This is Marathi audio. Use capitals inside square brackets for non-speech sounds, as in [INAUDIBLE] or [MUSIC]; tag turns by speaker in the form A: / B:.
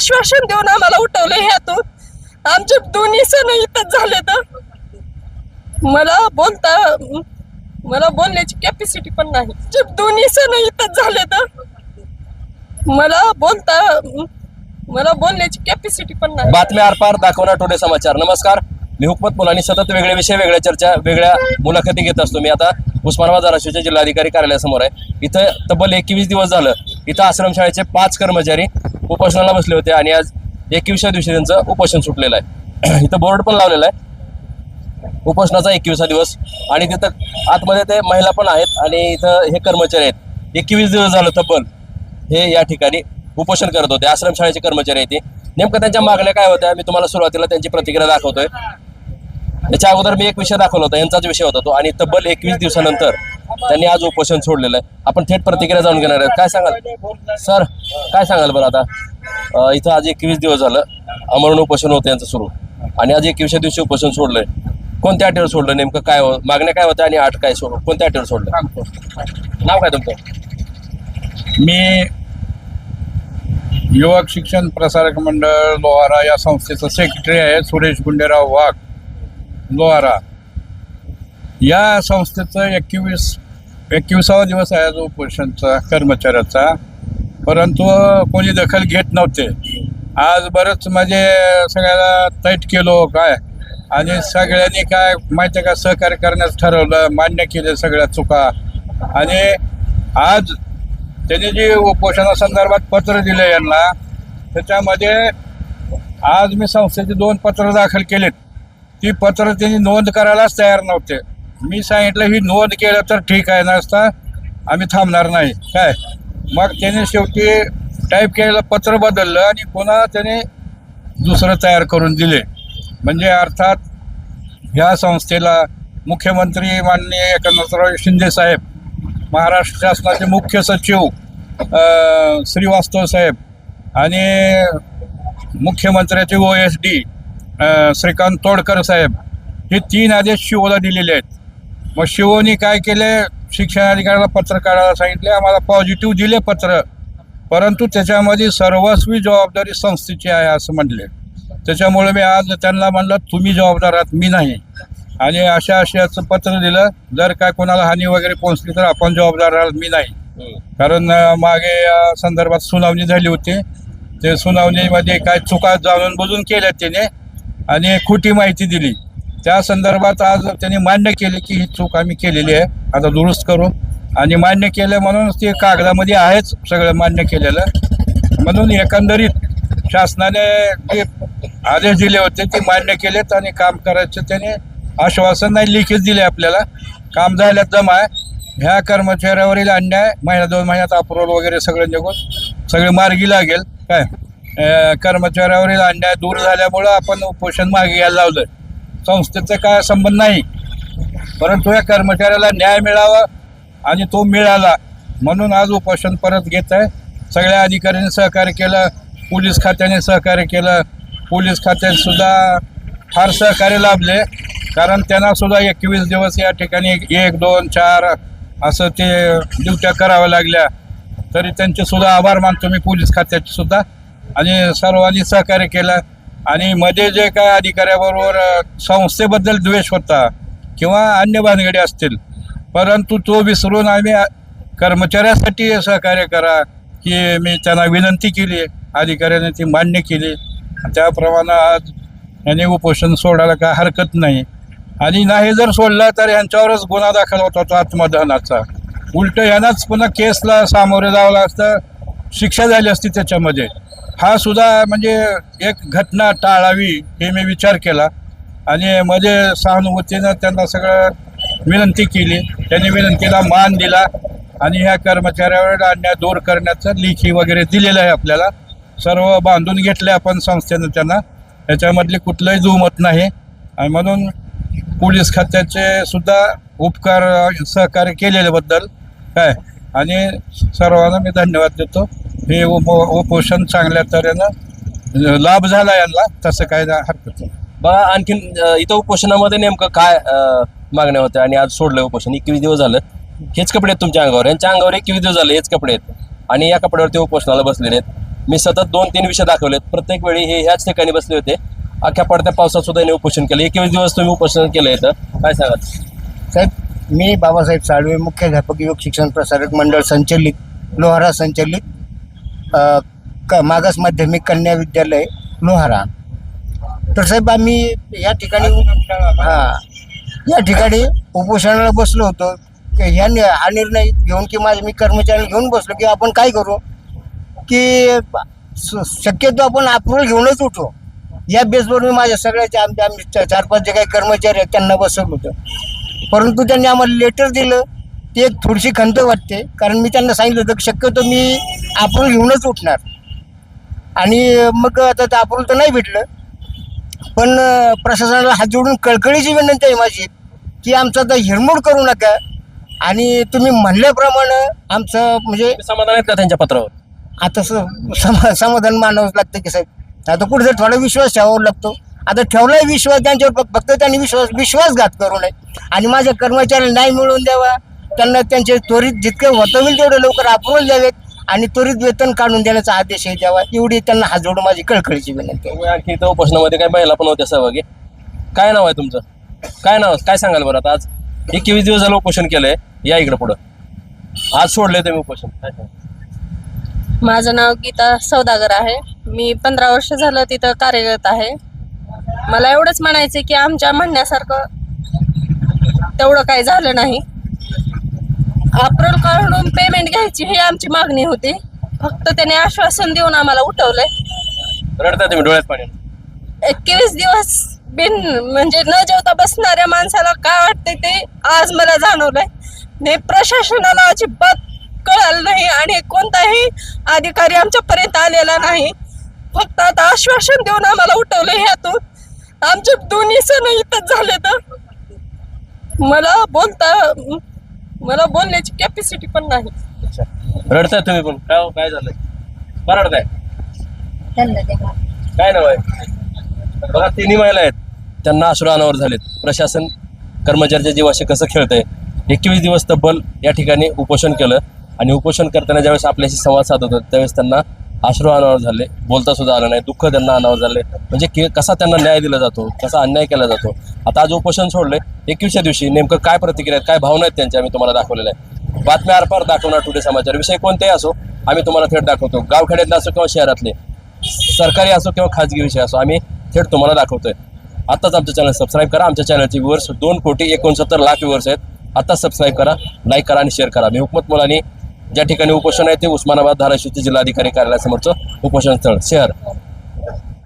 A: आश्वासन देऊन आम्हाला उठवलं ह्यातून आमचे दोन्ही सण इथंच झाले तर मला बोलता मला बोलण्याची कॅपॅसिटी पण नाही. जे दोन्ही सण इथंच झाले तर मला बोलता मला बोलण्याची कॅपॅसिटी पण नाही.
B: बातम्या आरपार दाखवणार थोडे समाचार. नमस्कार. मी हुकमत मुलांनी सतत वेगळे विषय वेगळ्या चर्चा वेगळ्या मुलाखती घेत असतो मी आता. उस्मानाबाद धाराशिवच्या जिल्हाधिकारी कार्यालयासमोर आहे. इथं तब्बल एकवीस दिवस झालं. इथं आश्रमशाळेचे पाच कर्मचारी उपोषणाला बसले होते आणि आज एकविसाव्या दिवशी त्यांचं उपोषण सुटलेलं आहे. [CLEARS THROAT] इथं बोर्ड पण लावलेला आहे. उपोषणाचा एकविसा दिवस आणि तिथं आतमध्ये ते महिला पण आहेत आणि इथं हे कर्मचारी आहेत. एकवीस दिवस झालं तब्बल हे या ठिकाणी उपोषण करत होते. आश्रमशाळेचे कर्मचारी आहेत ते. नेमकं त्यांच्या मागण्या काय होत्या? मी तुम्हाला सुरुवातीला त्यांची प्रतिक्रिया दाखवतोय. त्याच्या अगोदर मी एक विषय दाखवला होता. यांचाच विषय होता तो. आणि तब्बल एकवीस दिवसानंतर त्यांनी आज उपोषण सोडलेलं आहे. आपण थेट प्रतिक्रिया जाणून घेणार आहे काय सांगाल? सर काय सांगाल बरं आता? इथं आज एकवीस दिवस झालं. अमरण उपोषण होतं यांचं सुरू. आणि आज एकविसच्या दिवशी उपोषण सोडलंय. कोणत्या अटीवर सोडलं? नेमकं काय हो- मागण्या काय होत्या आणि आठ काय सोडलं कोणत्या अटीवर सोडलं? नाव काय तुमचं?
C: मी युवक शिक्षण प्रसारक मंडळ लोहारा या संस्थेचा सेक्रेटरी आहे सुरेश गुंडेराव वाघ लोहारा. या संस्थेचं एकवीस एकविसावा दिवस आहे आज उपोषणचा कर्मचाऱ्याचा. परंतु कोणी दखल घेत नव्हते. आज बरंच म्हणजे सगळ्याला तैट केलो हो काय? आणि सगळ्यांनी काय माहिती आहे का? सहकार्य करण्यास ठरवलं मान्य केले सगळ्या चुका. आणि आज त्यांनी जे उपोषणासंदर्भात पत्र दिलं यांना त्याच्यामध्ये आज मी संस्थेचे दोन पत्र दाखल केलेत. ती पत्र त्यांनी नोंद करायलाच तयार नव्हते. मी सांगितलं ही नोंद केलं तर ठीक आहे नसता आम्ही थांबणार नाही. काय? मग त्याने शेवटी टाईप केलेलं पत्र बदललं आणि पुन्हा त्याने दुसरं तयार करून दिले. म्हणजे अर्थात ह्या संस्थेला मुख्यमंत्री माननीय एकनाथराव शिंदे साहेब महाराष्ट्र शासनाचे मुख्य सचिव श्रीवास्तव साहेब आणि मुख्यमंत्र्याचे O S D Shrikant Todkar साहेब हे तीन आदेश शिवला दिलेले आहेत. मग शिवोनी काय केले? शिक्षणाधिकाऱ्याला पत्र काढायला सांगितले. आम्हाला पॉझिटिव्ह दिले पत्र. परंतु त्याच्यामध्ये सर्वस्वी जबाबदारी संस्थेची आहे असं म्हटले त्याच्यामुळे मी आज त्यांना म्हणलं तुम्ही जबाबदार आहात मी नाही. आणि अशा अशाचं पत्र दिलं. जर काय कोणाला हानी वगैरे पोहोचली तर आपण जबाबदार आहात मी नाही. कारण मागे या संदर्भात सुनावणी झाली होती. ते सुनावणीमध्ये काय चुका जाणून बुजून केल्या त्याने आणि खोटी माहिती दिली. त्या संदर्भात आज त्यांनी मान्य केले की ही चूक आम्ही केलेली आहे. आता दुरुस्त करू. आणि मान्य केलं म्हणून ते कागदामध्ये आहेच सगळं मान्य केलेलं. म्हणून एकंदरीत शासनाने जे आदेश दिले होते ते मान्य केलेत आणि काम करायचं त्याने आश्वासन नाही लिखित दिले आपल्याला. काम झाल्यात जमा आहे. ह्या कर्मचाऱ्यावरील अन्याय महिना दोन महिन्यात अप्रूवल वगैरे सगळं निघून सगळे मार्गी लागेल. काय? कर्मचाऱ्यावरील अन्याय दूर झाल्यामुळं आपण उपोषण मागे घ्यायला लावलं संस्थेचा काय संबंध नाही. परंतु या कर्मचाऱ्याला न्याय मिळावा आणि तो मिळाला म्हणून आज उपोषण परत घेत आहे सगळ्या अधिकाऱ्यांनी सहकार्य केलं पोलीस खात्याने सहकार्य केलं. पोलीस खात्यानेसुद्धा फार सहकार्य लाभले कारण त्यांना सुद्धा एकवीस दिवस या ठिकाणी एक दोन चार असं ते ड्युट्या कराव्या लागल्या. तरी त्यांचे सुद्धा आभार मानतो मी पोलीस खात्याचे सुद्धा. आणि सर्वांनी सहकार्य केलं. आणि मध्ये जे काय अधिकाऱ्याबरोबर संस्थेबद्दल द्वेष होता किंवा अन्य भानगडी असतील परंतु तो विसरून आम्ही कर्मचाऱ्यासाठी सहकार्य करा की मी त्यांना विनंती केली अधिकाऱ्याने ती मान्य केली. त्याप्रमाणे आज यांनी उपोषण सोडायला काय हरकत नाही. आणि नाही जर सोडला तर यांच्यावरच गुन्हा दाखल होता आत्मदहनाचा. उलट यांनाच पुन्हा केसला सामोरे जावं लागतं शिक्षा झाली असती त्याच्यामध्ये. हा सुद्धा म्हणजे एक घटना टाळावी हे मी विचार केला. आणि मध्ये सहानुभूतीनं त्यांना सगळं विनंती केली. त्यांनी विनंतीला मान दिला आणि ह्या कर्मचाऱ्यावर अन्याय दूर करण्याचं लिखी वगैरे दिलेलं आहे आपल्याला. सर्व बांधून घेतले आपण संस्थेनं त्यांना. त्याच्यामधली कुठलंही जुमत नाही. आणि म्हणून पोलीस खात्याचे सुद्धा उपकार सहकार्य केलेल्याबद्दल काय? आणि सर्वांना मी धन्यवाद देतो. हे उप उपोषण चांगल्या तऱ्हेनं लाभ झाला यांना तसं काय हरकत नाही.
B: बघा आणखीन इथं उपोषणामध्ये नेमकं काय मागण्या होत्या आणि आज सोडलं उपोषण? एकवीस दिवस झालं. हेच कपडे आहेत तुमच्या अंगावर. यांच्या अंगावर एकवीस दिवस झाले हेच कपडे आहेत. आणि या कपड्यावरती उपोषणाला बसलेले आहेत. मी सतत दोन तीन विषय दाखवलेत. प्रत्येक वेळी हे ह्याच ठिकाणी बसले होते. अख्ख्या पडत्या पावसात सुद्धा यांनी उपोषण केलं. एकवीस दिवस तुम्ही उपोषण केलं इथं. काय सांगाल?
D: साहेब मी बाबासाहेब साळवे मुख्याध्यापक योग शिक्षण प्रसारक मंडळ संचलित लोहारा संचलित क मागास माध्यमिक कन्या विद्यालय लोहारा. तर साहेब आम्ही या ठिकाणी हां या ठिकाणी उपोषणाला बसलो होतो. की ह्या नि- हा निर्णय घेऊन की माझे मी कर्मचारी घेऊन बसलो की आपण काय करू? की स- शक्यतो आपण अप्रुव्हल घेऊनच उठू. या बेसवर मी माझ्या सगळ्याच्या आमच्या आम्ही चार पाच जे काही कर्मचारी आहेत त्यांना बसवलं होतं. परंतु त्यांनी आम्हाला लेटर दिलं. ते एक थोडीशी खंत वाटते. कारण मी त्यांना सांगितलं होतं की शक्यतो मी अप्रुव्हल घेऊनच उठणार. आणि मग आता ते अप्रुव्हल तर नाही भेटलं. पण प्रशासनाला हात जोडून कळकळीची विनंती आहे माझी की आमचा आता हिरमोड करू नका. आणि तुम्ही म्हणल्याप्रमाणे आमचं म्हणजे
B: समाधान आहेत का त्यांच्या पत्रावर?
D: आता समा समाधान मानावंच लागतं की साहेब. आता कुठेतरी थोडा विश्वास ठेवावा लागतो. आता ठेवलाय विश्वास त्यांच्यावर फक्त- त्यांनी विश्वास विश्वासघात करू नये. आणि माझ्या कर्मचाऱ्यांना न्याय मिळवून द्यावा. त्यांना त्यांचे त्वरित जितके होतं होईल तेवढे लवकर अप्रुव्हल द्यावेत. आणि त्वरित वेतन काढून देण्याचा आदेशही द्यावा एवढी त्यांना हात जोडून माझी कळकळीची विनंती आहे.
B: आणखी इथं उपोषणामध्ये काही महिला पण होत्या सहभागी. काय नाव आहे तुमचं? काय नाव काय सांगाल बरं आता? आज एकवीस दिवस झालं उपोषण केलंय. या इकडं पुढं. आज सोडले तुम्ही उपोषण. काय सांगाल?
A: माझं नाव गीता सौदागर आहे. मी पंधरा वर्ष झालं तिथं कार्यरत आहे. मला एवढंच म्हणायचं की आमच्या म्हणण्यासारखं तेवढं काही झालं नाही. अप्रूव्ह काढून पेमेंट घ्यायची ही आमची मागणी होती. फक्त त्याने आश्वासन देऊन आम्हाला उठवलंय.
B: रडताय तुम्ही डोळ्यात पाणी?
A: एकवीस दिवस बिन म्हणजे न जेवता बसणाऱ्या माणसाला काय वाटतंय ते आज मला जाणवलंय. ने प्रशासनाला अजिबात कळालं नाही आणि कोणताही अधिकारी आमच्यापर्यंत आलेला नाही. फक्त आता आश्वासन देऊन आम्हाला उठवलं ह्यातून. आमचे दोन्ही सण इथंच झाले तर मला बोलता मला बोलण्याची कॅपॅसिटी पण नाही.
B: अच्छा. रडताय तुम्ही पण. काय हो, काय झालंय? का रडताय काय नाव आहे? बघा तिन्ही महिला आहेत. त्यांना अश्रू अनावर झालेत. प्रशासन कर्मचाऱ्याच्या जीवाशी कसं खेळतंय? एकवीस दिवस तब्बल या ठिकाणी उपोषण केलं. आणि उपोषण करताना ज्यावेळेस आपल्याशी संवाद साधत होते त्यावेळेस त्यांना आश्रू अनावर झाले बोलता सुद्धा आलं नाही दुःख त्यांना अनावर झाले. म्हणजे के कसा त्यांना न्याय दिला जातो कसा अन्याय केला जातो? आता आज उपोषण सोडले एकवीसच्या दिवशी नेमकं काय प्रतिक्रिया आहेत काय भावना आहेत त्यांच्या आम्ही तुम्हाला दाखवलेल्या आहे बातम्या आरपार दाखवणार टुडे समाचार. विषय कोणतेही असो आम्ही तुम्हाला थेट दाखवतो. गावखेड्यातले असो किंवा शहरातले सरकारी असो किंवा खाजगी विषय असो आम्ही थेट तुम्हाला दाखवतोय. आत्ताच आमचं चॅनल सबस्क्राईब करा. आमच्या चॅनलचे व्ह्यूअर्स दोन कोटी एकोणसत्तर लाख व्ह्यूअर्स आहेत. आत्ताच सबस्क्राईब करा लाईक करा आणि शेअर करा. मी हुकमत मुलांनी ज्या ठिकाणी उपोषण आहे ते उस्मानाबाद धाराशिवचे जिल्हाधिकारी कार्यालयासमोरचं उपोषण स्थळ शहर.